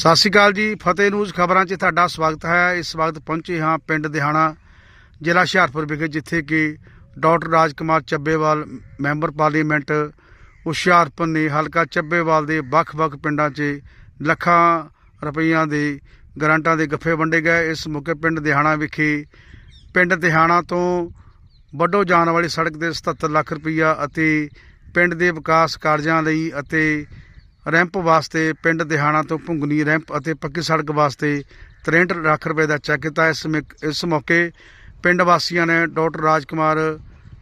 ਸਤਿ ਸ਼੍ਰੀ ਅਕਾਲ ਜੀ, ਫਤਿਹ ਨਿਊਜ਼ ਖਬਰਾਂ 'ਚ ਤੁਹਾਡਾ ਸਵਾਗਤ ਹੈ। ਇਸ ਵਕਤ ਪਹੁੰਚੇ ਹਾਂ ਪਿੰਡ ਦਿਹਾਣਾ ਜ਼ਿਲ੍ਹਾ ਹੁਸ਼ਿਆਰਪੁਰ ਵਿਖੇ, ਜਿੱਥੇ ਕਿ doctor Rajkumar Chabbewal, member parliament Hoshiarpur ਨੇ ਹਲਕਾ ਚੱਬੇਵਾਲ ਦੇ ਵੱਖ-ਵੱਖ ਪਿੰਡਾਂ 'ਚ ਲੱਖਾਂ ਰੁਪਈਆਂ ਦੇ ਗ੍ਰਾਂਟਾਂ ਦੇ ਗੱਫੇ ਵੰਡੇ ਗਏ। ਇਸ ਮੌਕੇ ਪਿੰਡ ਦਿਹਾਣਾ ਵਿਖੇ, ਪਿੰਡ ਦਿਹਾਣਾ ਤੋਂ ਵੱਡੋ ਜਾਣ ਵਾਲੀ ਸੜਕ ਦੇ 77 ਲੱਖ ਰੁਪਈਆ ਅਤੇ ਪਿੰਡ ਦੇ ਵਿਕਾਸ ਕਾਰਜਾਂ ਲਈ ਅਤੇ ਰੈਂਪ ਵਾਸਤੇ ਪਿੰਡ ਦਿਹਾਣਾ ਤੋਂ ਭੁੰਗਨੀ ਰੈਂਪ ਅਤੇ ਪੱਕੀ ਸੜਕ ਵਾਸਤੇ 63 ਲੱਖ ਰੁਪਏ ਦਾ ਚੈੱਕ ਦਿੱਤਾ ਇਸ ਮਿਕ- ਇਸ ਮੌਕੇ ਪਿੰਡ ਵਾਸੀਆਂ ਨੇ doctor Rajkumar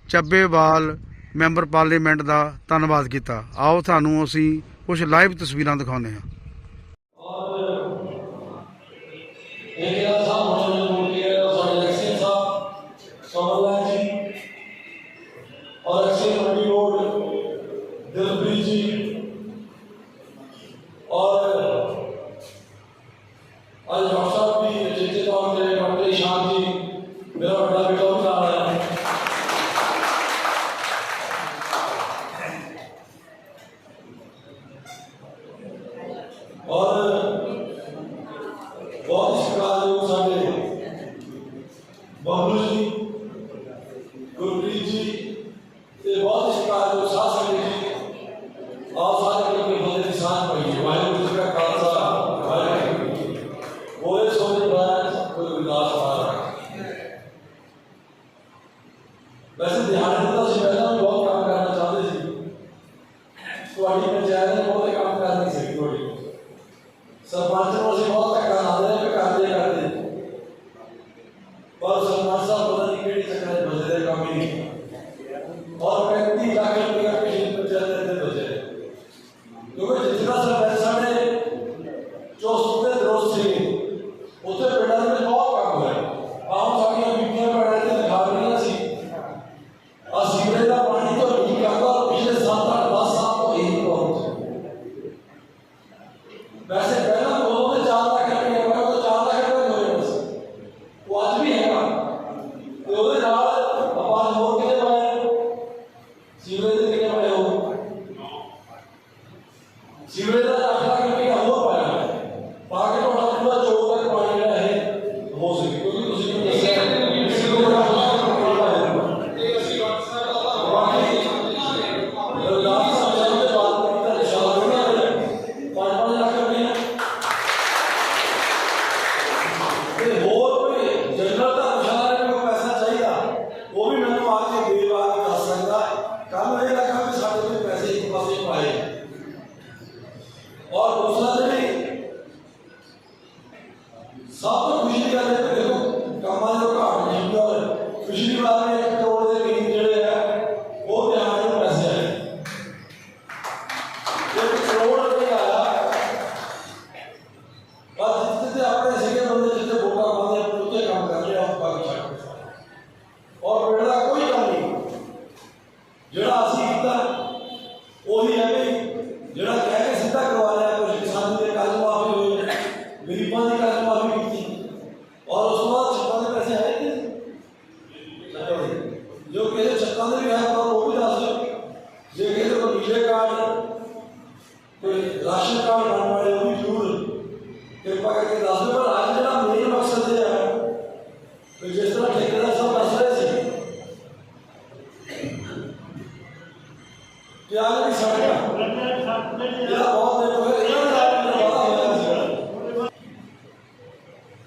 Chabbewal, member parliament ਦਾ ਧੰਨਵਾਦ ਕੀਤਾ। ਆਓ, ਤੁਹਾਨੂੰ ਅਸੀਂ ਕੁਝ ਲਾਈਵ ਤਸਵੀਰਾਂ ਦਿਖਾਉਂਦੇ ਹਾਂ। ਔਰ ਬਹੁਤ ਸਤਿਕਾਰਯੋਗ ਸਾਡੇ ਬਬਲੂ ਜੀ, ਗੁਰਪ੍ਰੀਤ ਜੀ, ਤੇ ਬਹੁਤ ਸਤਿਕਾਰਯੋਗ ਸਾਧ ਜੀ। ਆਪ ਸਾਰੇ ਕੋਲ ਕੋਈ ਬੰਦੇ ਸਾਥ ਪਈ ਵਾਹਿਗੁਰੂ ਜੀ ਕਾ ਖਾਲਸਾ, ਵਾਹਿਗੁਰੂ ਜੀ ਸੋਨੇ ਬਾਅਦ ਕੋਈ ਵਿਲਾਸ ਮਾਰਾ ਵੈਸੇ ਧਿਆਨ ਦਿੱਤਾ ਸੀ ਪਹਿਲਾਂ ਵੀ ਬਹੁਤ ਕੰਮ ਕਰਨਾ ਚਾਹੁੰਦੇ ਸੀ। ਤੁਹਾਡੀ ਪੰਚਾਇਤ ਨੇ ਬਹੁਤ ਕੰਮ ਕਰਨੀ ਸੀ, ਤੁਹਾਡੀ। ਸਰਪੰਚ ਨੂੰ ਅਸੀਂ ਬਹੁਤ ചില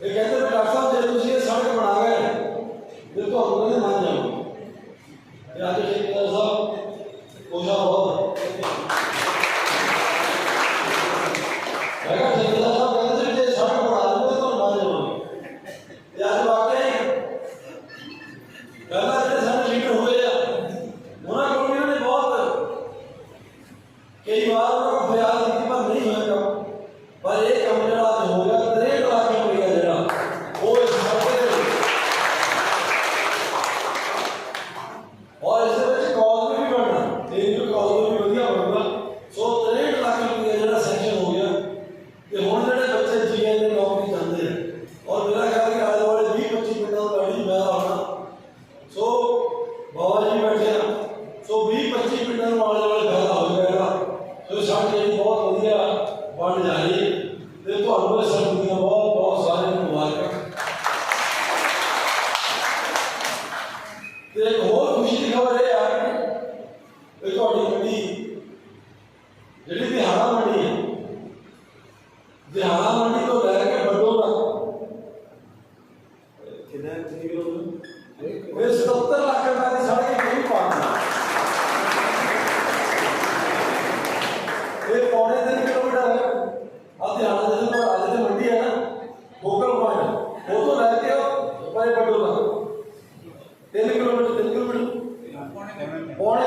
ਇਹ ਕਹਿੰਦੇ ਵੀ ਡਾਕਟਰ ਸਾਹਿਬ, ਜੇ ਤੁਸੀਂ ਇਹ ਸੜਕ ਬਣਾ ਗਏ ਤੇ ਤੁਹਾਨੂੰ ਕਹਿੰਦੇ ਮੰਨ ਜਾਓ ਤੇ ਅੱਜ ਠੇਕੇਦਾਰ ਸਾਹਿਬ ਕੋਸ਼ਾ ਬਹੁਤ ਮੈਂ ਕਿਹਾ ਠੇਕੇਦਾਰ ਸਾਹਿਬ ਕਹਿੰਦੇ ਸੀ ਜੇ ਸੜਕ ਬਣਾ ਦਿੰਦੇ ਤਾਂ ਮੰਨ ਜਾਵਾਂਗੇ। ਤੇ ਅੱਜ ਵਾਕਈ ਪਹਿਲਾਂ ਜਿਹੜੇ ਸਾਡੇ ਲੀਡਰ ਹੋਏ ਆ, ਉਹਨਾਂ ਕੋਲ ਵੀ ਉਹਨੇ ਬਹੁਤ ਕਈ ਵਾਰ ਉਹਨਾਂ ਨੂੰ ਫਰਿਆਦ ਕੀਤੀ, ਪਰ ਨਹੀਂ ਹੋਇਆ ਪਰ ਇਹ ਸਾਡੀ ਬਹੁਤ ਵਧੀਆ ਬਣ ਜਾਣੀ ਤੇ ਤੁਹਾਨੂੰ ਇਹ ਸਭ ਬਹੁਤ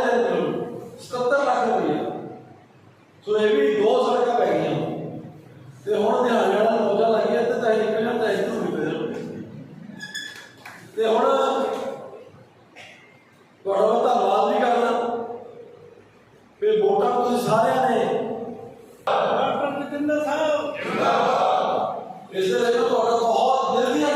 ਹਜ਼ਾਰ ਰੁਪਏ ਨੂੰ ਲੱਖ ਰੁਪਏ ਸੋ ਇਹ ਵੀ ਦੋ ਸੜਕਾਂ ਪੈ ਗਈਆਂ ਤੇ ਹੁਣ ਧਿਆਨ ਵਾਲਾ ਮੌਜਾ ਲਾਈਏ ਤੇ ਤਾਂ ਨਿਕਲਣਾ ਤਾਂ ਇਧਰੋਂ ਨਿਕਲਣਾ ਤੇ ਹੁਣ ਤੁਹਾਡਾ ਧੰਨਵਾਦ। ਵੀ ਕਰਨਾ ਵੀ ਵੋਟਾਂ ਤੁਸੀਂ ਸਾਰਿਆਂ ਨੇ ਡਾਕਟਰ ਤੁਹਾਡਾ ਬਹੁਤ ਦਿਲ ਦੀਆਂ